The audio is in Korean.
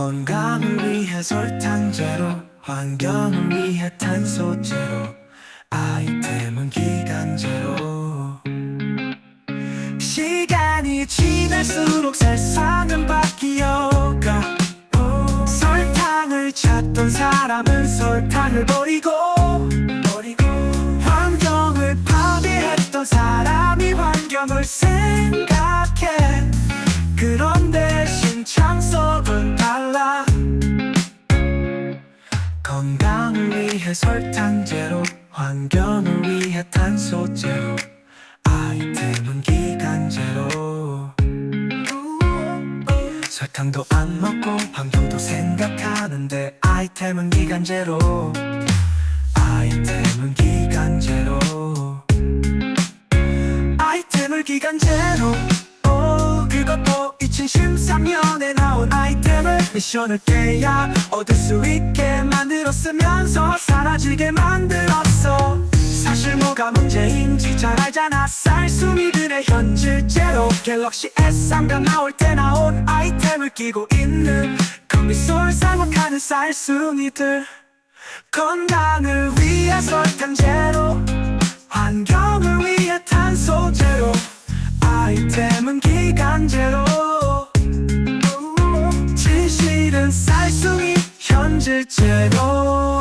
건강을 위해 설탕 제로 환경을 위해 탄소 제로 아이템은 기간 제로. 시간이 지날수록 세상은 바뀌어가. 설탕을 찾던 사람은 설탕을 버리고 환경을 파괴했던 사람이 환경을 생 건강을 위해 설탕 제로 환경을 위해 탄소 제로 아이템은 기간 제로. 설탕도 안 먹고 환경도 생각하는데 아이템은 기간 제로. 아이템은 기간 제로. 아이템을 기간 제로. 오 그것도 2013년에 나온 아 미션을 깨야 얻을 수 있게 만들었으면서 사라지게 만들었어. 사실 뭐가 문제인지 잘 알잖아. 쌀순이들의 현질제로 갤럭시 S3가 나올 때 나온 아이템을 끼고 있는 컴비솔 사먹하는 쌀순이들. 건강을 위해 설탕 제로 손질째로.